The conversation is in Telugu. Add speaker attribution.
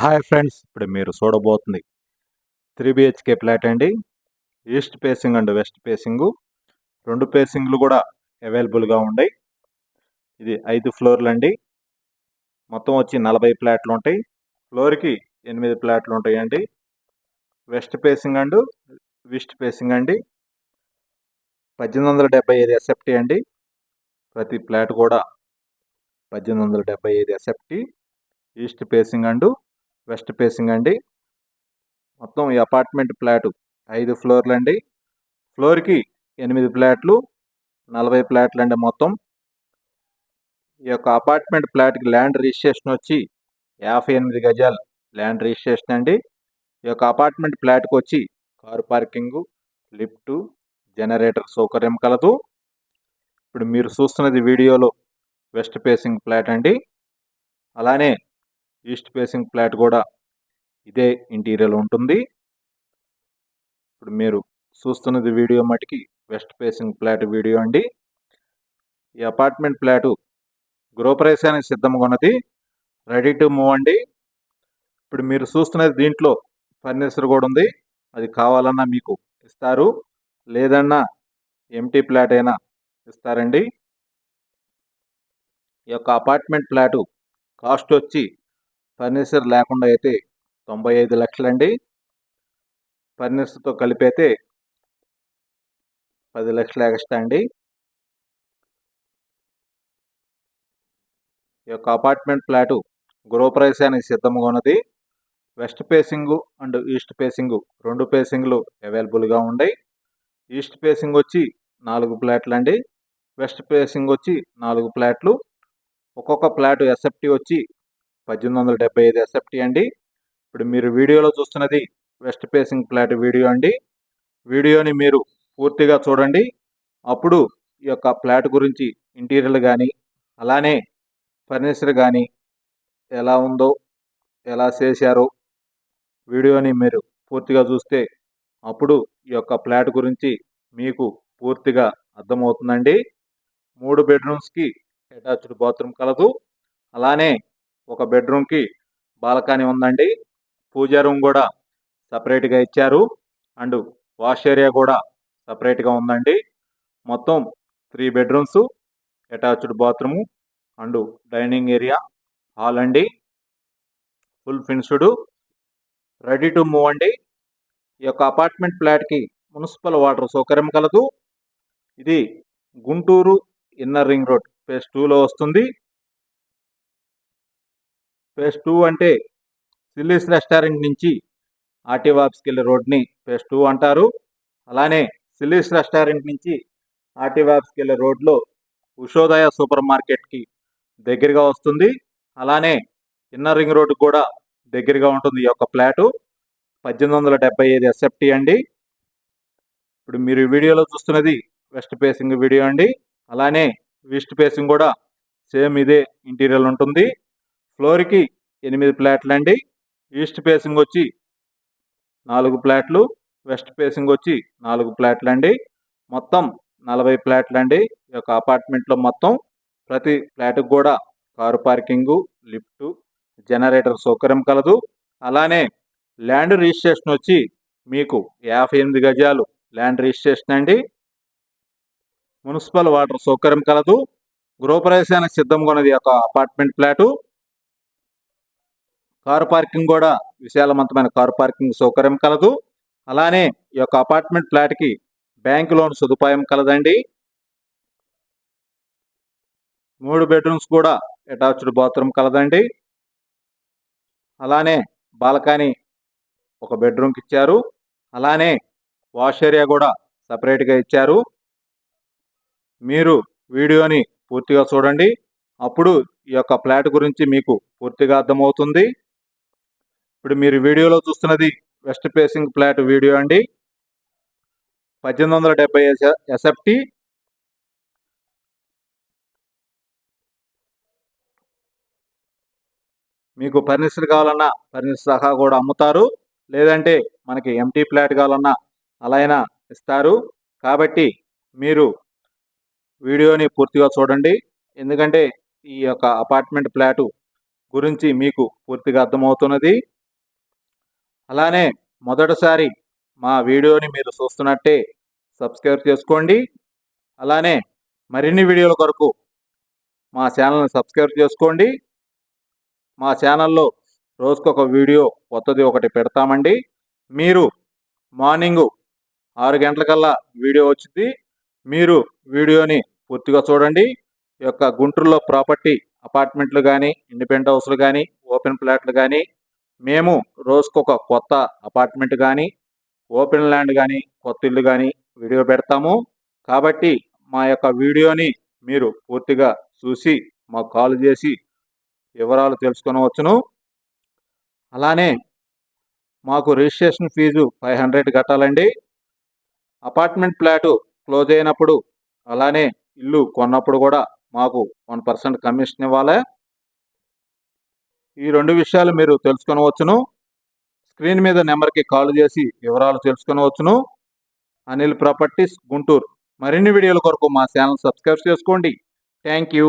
Speaker 1: హాయ్ ఫ్రెండ్స్ ఇప్పుడు మీరు చూడబోతుంది త్రీ బిహెచ్కే ఫ్లాట్ అండి. East facing and west facing. రెండు పేసింగ్లు కూడా అవైలబుల్గా ఉన్నాయి ఇది ఐదు ఫ్లోర్లు అండి. మొత్తం వచ్చి నలభై ఫ్లాట్లు ఉంటాయి. ఫ్లోర్కి ఎనిమిది ఫ్లాట్లు ఉంటాయండి. West facing and west facing అండి. పద్దెనిమిది వందల డెబ్బై ఐదు ఎస్ఎఫ్టీ అండి. ప్రతి ఫ్లాట్ కూడా పద్దెనిమిది వందల డెబ్బై ఐదు SFT east facing and west facing అండి. మొత్తం ఈ అపార్ట్మెంట్ ఫ్లాట్ ఐదు ఫ్లోర్లు అండి ఫ్లోర్కి ఎనిమిది ఫ్లాట్లు నలభై ఫ్లాట్లు అండి మొత్తం. ఈ యొక్క అపార్ట్మెంట్ ఫ్లాట్కి ల్యాండ్ రిజిస్ట్రేషన్ వచ్చి యాభై ఎనిమిది గజాలు ల్యాండ్ రిజిస్ట్రేషన్ అండి. ఈ యొక్క అపార్ట్మెంట్ ఫ్లాట్కి వచ్చి కారు పార్కింగు లిఫ్టు జనరేటర్ సౌకర్యం కలదు. ఇప్పుడు మీరు చూస్తున్నది వీడియోలో వెస్ట్ ఫేసింగ్ ఫ్లాట్ అండి. అలానే ఈస్ట్ ఫేసింగ్ ఫ్లాట్ కూడా ఇదే ఇంటీరియర్ ఉంటుంది. ఇప్పుడు మీరు చూస్తున్నది వీడియో మటుకి వెస్ట్ ఫేసింగ్ ఫ్లాట్ వీడియో అండి. ఈ అపార్ట్మెంట్ ఫ్లాటు గృహప్రవేశానికి సిద్ధంగా ఉన్నది. రెడీ టు మూవ్ అండి. ఇప్పుడు మీరు చూస్తున్నది దీంట్లో ఫర్నిచర్ కూడా ఉంది. అది కావాలన్నా మీకు ఇస్తారు. లేదన్నా ఎంటీ ఫ్లాట్ అయినా ఇస్తారండి. ఈ యొక్క అపార్ట్మెంట్ ఫ్లాటు కాస్ట్ వచ్చి ఫర్నిచర్ లేకుండా అయితే తొంభై ఐదు లక్షలండి. ఫర్నిచర్తో కలిపి అయితే పది లక్షలు ఎక్స్ట్రా అండి. ఈ యొక్క అపార్ట్మెంట్ ఫ్లాటు గృహప్రవేశానికి సిద్ధంగా ఉన్నది. West facing and east facing రెండు ఫేసింగ్లు అవైలబుల్గా ఉన్నాయి ఈస్ట్ ఫేసింగ్ వచ్చి నాలుగు ఫ్లాట్లు అండి వెస్ట్ ఫేసింగ్ వచ్చి నాలుగు ఫ్లాట్లు. ఒక్కొక్క ఫ్లాట్ ఎస్ఎఫ్టీ వచ్చి పద్దెనిమిది వందల డెబ్బై ఐదు ఎస్ఎఫ్టీ అండి. ఇప్పుడు మీరు వీడియోలో చూస్తున్నది వెస్ట్ ఫేసింగ్ ఫ్లాట్ వీడియో అండి. వీడియోని మీరు పూర్తిగా చూడండి. అప్పుడు ఈ యొక్క ఫ్లాట్ గురించి ఇంటీరియర్ కానీ అలానే ఫర్నిచర్ కానీ ఎలా ఉందో ఎలా చేశారో వీడియోని మీరు పూర్తిగా చూస్తే అప్పుడు ఈ యొక్క ఫ్లాట్ గురించి మీకు పూర్తిగా అర్థమవుతుందండి. మూడు బెడ్రూమ్స్కి అటాచ్డ్ బాత్రూమ్ కలదు. అలానే ఒక బెడ్రూమ్కి బాల్కనీ ఉందండి. పూజా రూమ్ కూడా సపరేట్గా ఇచ్చారు. అండ్ వాష్ ఏరియా కూడా సపరేట్గా ఉందండి. మొత్తం three bedrooms attached bathroom and dining area hall అండి. Full finished ready to move అండి. ఈ యొక్క అపార్ట్మెంట్ ఫ్లాట్కి మున్సిపల్ వాటర్ సౌకర్యం కలదు. ఇది Guntur inner ring road phase టూలో వస్తుంది. ఫేజ్ టూ అంటే సిల్లీస్ రెస్టారెంట్ నుంచి ఆర్టీవాప్స్కి వెళ్ళే రోడ్ని ఫేజ్ టూ అంటారు. అలానే సిల్లీస్ రెస్టారెంట్ నుంచి ఆర్టీవాప్స్కి వెళ్ళే రోడ్లో ఉషోదయ సూపర్ మార్కెట్కి దగ్గరగా వస్తుంది. అలానే ఇన్నర్ రింగ్ రోడ్డు కూడా దగ్గరగా ఉంటుంది ఈ యొక్క ఫ్లాటు. పద్దెనిమిది వందల డెబ్బై ఐదు ఎస్ఎఫ్టీ అండి. ఇప్పుడు మీరు వీడియోలో చూస్తున్నది వెస్ట్ ఫేసింగ్ వీడియో అండి. అలానే వెస్ట్ ఫేసింగ్ కూడా సేమ్ ఇదే ఇంటీరియర్ ఉంటుంది. ఫ్లోర్కి ఎనిమిది ప్లాట్లు అండి ఈస్ట్ ఫేసింగ్ వచ్చి నాలుగు ఫ్లాట్లు వెస్ట్ ఫేసింగ్ వచ్చి నాలుగు ఫ్లాట్లు అండి మొత్తం నలభై ప్లాట్లు అండి ఈ యొక్క అపార్ట్మెంట్లో మొత్తం ప్రతి ఫ్లాట్కి కూడా కారు పార్కింగు లిఫ్టు జనరేటర్ సౌకర్యం కలదు. అలానే ల్యాండ్ రిజిస్ట్రేషన్ వచ్చి మీకు యాభై ఎనిమిది గజాలు ల్యాండ్ రిజిస్ట్రేషన్ అండి మున్సిపల్ వాటర్ సౌకర్యం కలదు. గృహప్రవేశానికి సిద్ధంగా ఉన్నది ఒక అపార్ట్మెంట్ ఫ్లాటు కారు పార్కింగ్ కూడా విశాలవంతమైన కారు పార్కింగ్ సౌకర్యం కలదు. అలానే ఈ యొక్క అపార్ట్మెంట్ ఫ్లాట్కి బ్యాంక్ లోన్ సదుపాయం కలదండి. మూడు బెడ్రూమ్స్ కూడా అటాచ్డ్ బాత్రూమ్ కలదండి. అలానే బాల్కనీ ఒక బెడ్రూమ్కి ఇచ్చారు. అలానే వాష్ ఏరియా కూడా సపరేట్గా ఇచ్చారు. మీరు వీడియోని పూర్తిగా చూడండి. అప్పుడు ఈ యొక్క ఫ్లాట్ గురించి మీకు పూర్తిగా అర్థమవుతుంది. ఇప్పుడు మీరు వీడియోలో చూస్తున్నది వెస్ట్ ఫేసింగ్ ఫ్లాట్ వీడియో అండి. పద్దెనిమిది వందల డెబ్బై ఎస్ఎఫ్టి మీకు ఫర్నిచర్ కావాలన్నా ఫర్నిచర్ సహా కూడా అమ్ముతారు. లేదంటే మనకి ఎంటీ ఫ్లాట్ కావాలన్నా అలా అయినా ఇస్తారు. కాబట్టి మీరు వీడియోని పూర్తిగా చూడండి. ఎందుకంటే ఈ యొక్క అపార్ట్మెంట్ ఫ్లాటు గురించి మీకు పూర్తిగా అర్థమవుతున్నది. అలానే మొదటిసారి మా వీడియోని మీరు చూస్తున్నట్టే సబ్స్క్రైబ్ చేసుకోండి. అలానే మరిన్ని వీడియోల కొరకు మా ఛానల్ని సబ్స్క్రైబ్ చేసుకోండి. మా ఛానల్లో రోజుకొక వీడియో కొత్తది ఒకటి పెడతామండి. మీరు మార్నింగు ఆరు గంటలకల్లా వీడియో వచ్చింది మీరు వీడియోని పూర్తిగా చూడండి. ఈ యొక్క గుంటూరులో ప్రాపర్టీ అపార్ట్మెంట్లు కానీ ఇండిపెండెంట్ హౌస్లు కానీ ఓపెన్ ప్లాట్లు కానీ మేము రోజుకొక కొత్త అపార్ట్మెంట్ కానీ ఓపెన్ ల్యాండ్ కానీ కొత్త ఇల్లు కానీ వీడియో పెడతాము. కాబట్టి మా యొక్క వీడియోని మీరు పూర్తిగా చూసి మాకు కాల్ చేసి వివరాలు తెలుసుకొనవచ్చును. అలానే మాకు రిజిస్ట్రేషన్ ఫీజు ఫైవ్ హండ్రెడ్ కట్టాలండి. అపార్ట్మెంట్ ఫ్లాటు క్లోజ్ అయినప్పుడు అలానే ఇల్లు కొన్నప్పుడు కూడా మాకు వన్ పర్సెంట్ కమిషన్ ఇవ్వాలి. ఈ రెండు విషయాలు మీరు తెలుసుకొనవచ్చును. స్క్రీన్ మీద నెంబర్కి కాల్ చేసి వివరాలు తెలుసుకొనవచ్చును. అనిల్ ప్రాపర్టీస్ గుంటూరు. మరిన్ని వీడియోల కొరకు మా ఛానల్ సబ్స్క్రైబ్ చేసుకోండి. Thank you.